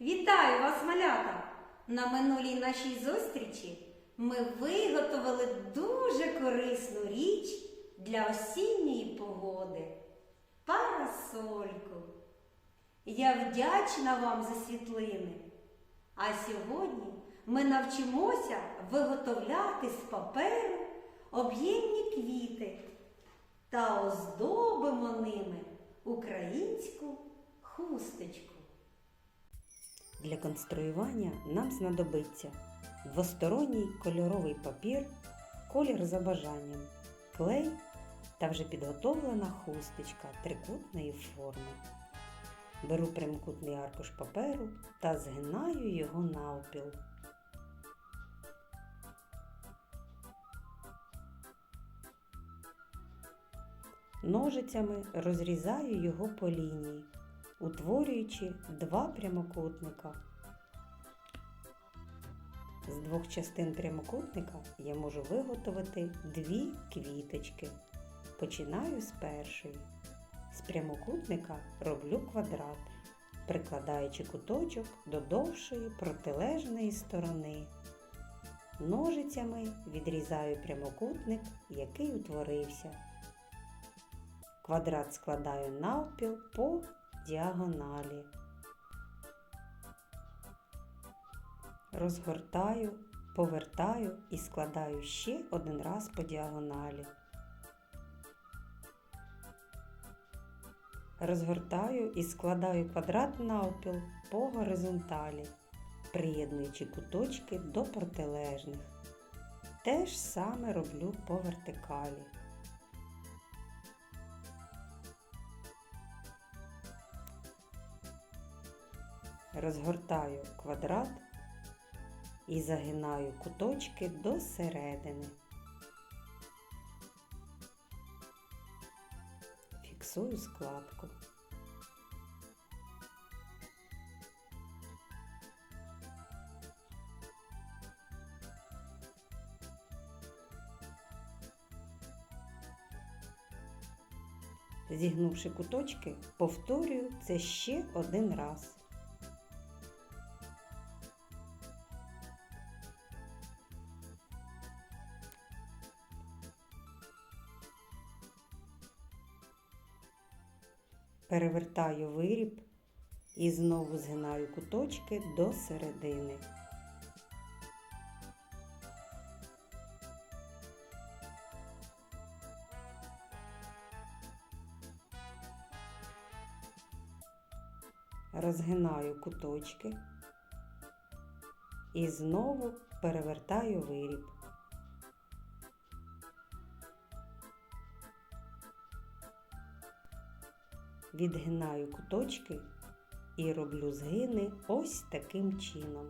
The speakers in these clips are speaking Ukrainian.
Вітаю вас, малята! На минулій нашій зустрічі ми виготовили дуже корисну річ для осінньої погоди парасольку. Я вдячна вам за світлини. А сьогодні ми навчимося виготовляти з паперу об'ємні квіти та оздобимо ними українську хусточку. Для конструювання нам знадобиться двосторонній кольоровий папір, колір за бажанням, клей та вже підготовлена хусточка трикутної форми. Беру прямокутний аркуш паперу та згинаю його навпіл. Ножицями розрізаю його по лінії, утворюючи два прямокутника. З двох частин прямокутника я можу виготовити дві квіточки. Починаю з першої. З прямокутника роблю квадрат, прикладаючи куточок до довшої протилежної сторони. Ножицями відрізаю прямокутник, який утворився. Квадрат складаю навпіл по діагоналі. Розгортаю, повертаю і складаю ще один раз по діагоналі. Розгортаю і складаю квадрат навпіл по горизонталі, приєднуючи куточки до протилежних. Те ж саме роблю по вертикалі. Розгортаю квадрат і загинаю куточки до середини. Фіксую складку. Зігнувши куточки, повторюю це ще один раз. Перевертаю виріб і знову згинаю куточки до середини. Розгинаю куточки і знову перевертаю виріб. Відгинаю куточки і роблю згини ось таким чином.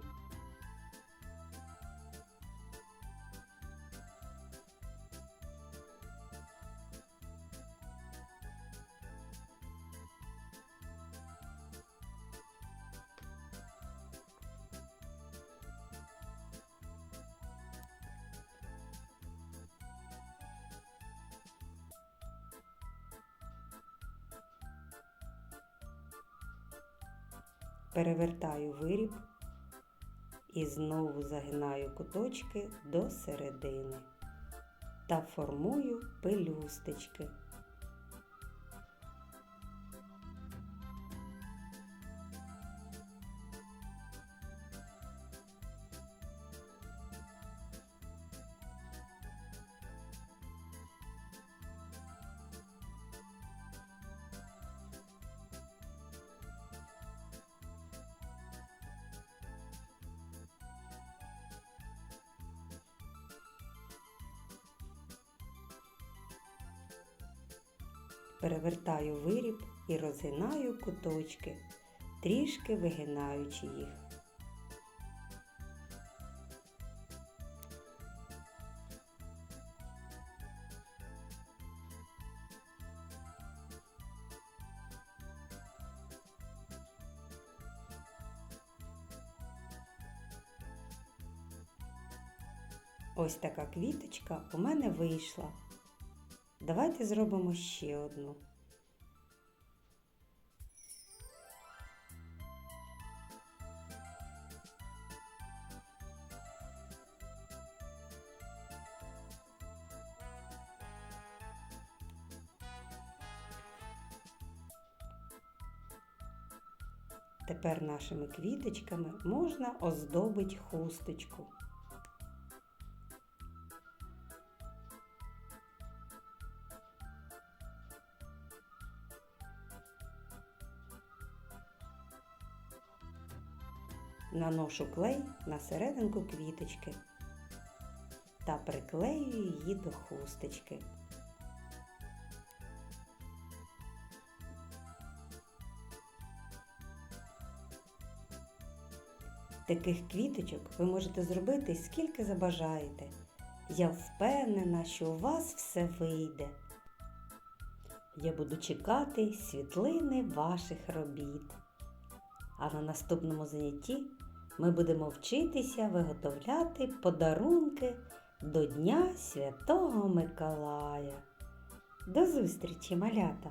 Перевертаю виріб і знову загинаю куточки до середини та формую пелюсточки. Перевертаю виріб і розгинаю куточки, трішки вигинаючи їх. Ось така квіточка у мене вийшла. Давайте зробимо ще одну. Тепер нашими квіточками можна оздобити хусточку. Наношу клей на серединку квіточки та приклеюю її до хусточки. Таких квіточок ви можете зробити скільки забажаєте. Я впевнена, що у вас все вийде. Я буду чекати світлини ваших робіт. А на наступному занятті ми будемо вчитися виготовляти подарунки до Дня Святого Миколая. До зустрічі, малята!